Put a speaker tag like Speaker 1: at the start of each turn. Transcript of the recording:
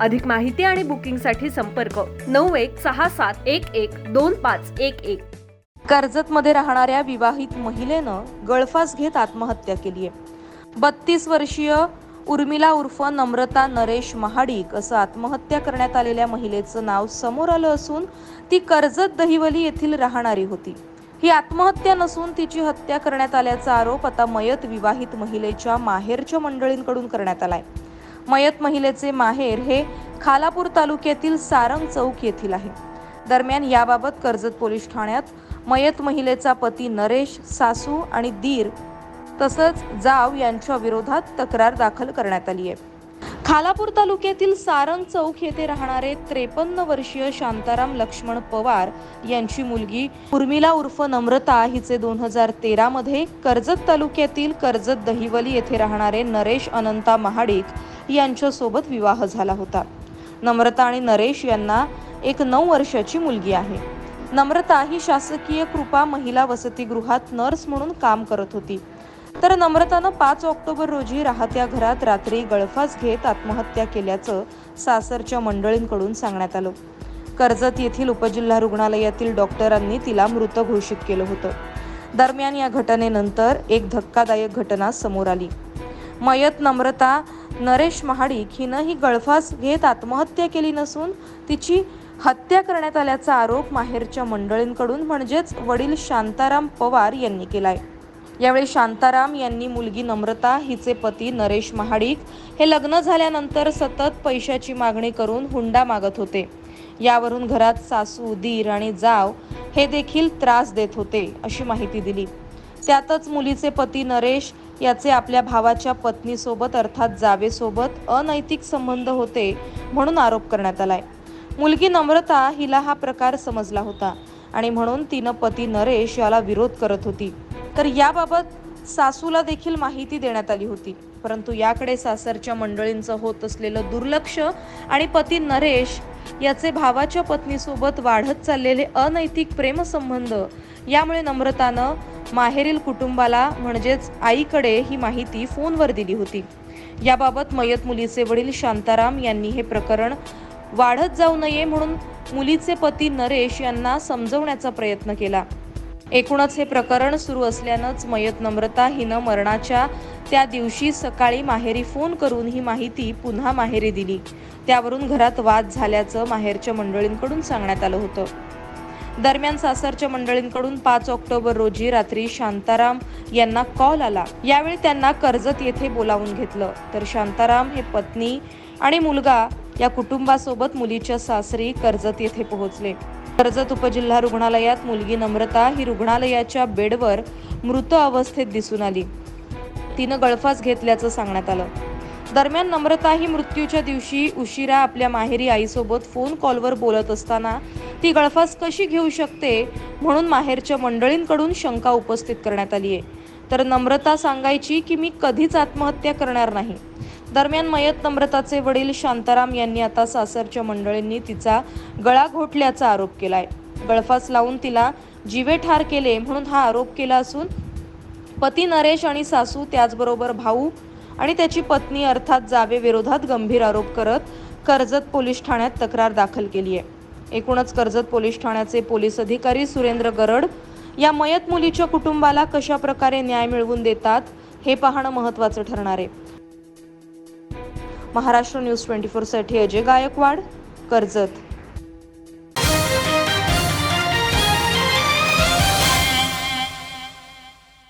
Speaker 1: अधिक माहिती आणि बुकिंगसाठी संपर्क नऊ एक सहा सात एक एक दोन पाच एक एक.
Speaker 2: कर्जतमध्ये राहणाऱ्या विवाहित महिलेनं गळफास घेत आत्महत्या केली आहे. बत्तीस वर्षीय उर्मिला उर्फ नम्रता नरेश महाडिक असं आत्महत्या करण्यात आलेल्या महिलेचं नाव समोर आलं असून ती कर्जत दहिवली येथील राहणारी होती. ही आत्महत्या नसून तिची हत्या करण्यात आल्याचा आरोप आता मयत विवाहित महिलेच्या माहेरच्या मंडळींकडून करण्यात आलाय. मयत महिलेचे माहेर हे खालापूर तालुक्यातील सारंग चौक येथील आहे. दरम्यान याबाबत कर्जत पोलीस ठाण्यात मयत महिलेचा पती नरेश सासू आणि दीर तसंच जाव यांच्या विरोधात तक्रार दाखल करण्यात आली आहे. खालापूर तालुक्यातील सारंग चौक येथे राहणारे त्रेपन्न वर्षीय शांताराम लक्ष्मण पवार यांची मुलगी उर्मिला उर्फ नम्रता हिचे दोन हजार तेरामध्ये कर्जत तालुक्यातील कर्जत दहिवली येथे राहणारे नरेश अनंता महाडिक यांच्यासोबत विवाह झाला होता. नम्रता आणि नरेश यांना एक नऊ वर्षाची मुलगी आहे. नम्रता ही शासकीय कृपा महिला वसतिगृहात नर्स म्हणून काम करत होती. तर नम्रतानं पाच ऑक्टोबर रोजी राहत्या घरात रात्री गळफास घेत आत्महत्या केल्याचं सासरच्या मंडळींकडून सांगण्यात आलं. कर्जत येथील उपजिल्हा रुग्णालयातील डॉक्टरांनी तिला मृत घोषित केलं होतं. दरम्यान या घटनेनंतर एक धक्कादायक घटना समोर आली. मयत नम्रता नरेश महाडिक हिनंही गळफास घेत आत्महत्या केली नसून तिची हत्या करण्यात आल्याचा आरोप माहेरच्या मंडळींकडून म्हणजेच वडील शांताराम पवार यांनी केलाय. यावेळी शांताराम यांनी मुलगी नम्रता हिचे पती नरेश महाडिक हे लग्न झाल्यानंतर सतत पैशाची मागणी करून हुंडा मागत होते. यावरून घरात सासू दीर आणि जाव हे देखील त्रास देत होते अशी माहिती दिली. त्यातच मुलीचे पती नरेश याचे आपल्या भावाच्या पत्नीसोबत अर्थात जावेसोबत अनैतिक संबंध होते म्हणून आरोप करण्यात आलाय. मुलगी नम्रता हिला हा प्रकार समजला होता आणि म्हणून तिनं पती नरेश याला विरोध करत होती. तर याबाबत सासूला देखील माहिती देण्यात आली होती. परंतु याकडे सासरच्या मंडळींचं होत असलेलं दुर्लक्ष आणि पती नरेश याचे भावाच्या पत्नीसोबत वाढत चाललेले अनैतिक प्रेमसंबंध यामुळे नम्रतानं माहेरील कुटुंबाला म्हणजेच आईकडे ही माहिती फोनवर दिली होती. याबाबत मयत मुलीचे वडील शांताराम यांनी हे प्रकरण वाढत जाऊ नये म्हणून मुलीचे पती नरेश यांना समजवण्याचा प्रयत्न केला. एकूणच हे प्रकरण सुरू असल्यानंच मयत नम्रता हिनं मरणाच्या त्या दिवशी सकाळी माहेरी फोन करून ही माहिती पुन्हा माहेरी दिली. त्यावरून घरात वाद झाल्याचं माहेरच्या मंडळींकडून सांगण्यात आलं होतं. दरम्यान सासरच्या मंडळींकडून पाच ऑक्टोबर रोजी रात्री शांताराम यांना कॉल आला. यावेळी त्यांना कर्जत येथे बोलावून घेतलं. तर शांताराम हे पत्नी आणि मुलगा या कुटुंबासोबत मुलीच्या सासरी कर्जत येथे पोहोचले. कर्जत उपजिल्हा रुग्णालयात मुलगी नम्रता ही रुग्णालयाच्या बेडवर मृत अवस्थेत दिसून आली. तिनं गळफास घेतल्याचं सांगण्यात आलं. दरम्यान नम्रता ही मृत्यूच्या दिवशी उशिरा आपल्या माहेरी आईसोबत फोन कॉलवर बोलत असताना ती गळफास कशी घेऊ शकते म्हणून माहेरच्या मंडळींकडून शंका उपस्थित करण्यात आली आहे. तर नम्रता सांगायची की मी कधीच आत्महत्या करणार नाही. दरम्यान मयत नम्रताचे वडील शांताराम यांनी आता सासरच्या मंडळींनी तिचा गळा घोटल्याचा आरोप केलाय. गळफास लावून तिला जीवे ठार केले म्हणून हा आरोप केला असून पती नरेश आणि सासू त्याचबरोबर भाऊ आणि त्याची पत्नी अर्थात जावे विरोधात गंभीर आरोप करत कर्जत पोलीस ठाण्यात तक्रार दाखल केली आहे. एकूणच कर्जत पोलीस ठाण्याचे पोलीस अधिकारी सुरेंद्र गरड या मयत मुलीच्या कुटुंबाला कशा प्रकारे न्याय मिळवून देतात हे पाहणं महत्त्वाचं ठरणार आहे. महाराष्ट्र न्यूज ट्वेंटी फोरसाठी अजय गायकवाड कर्जत.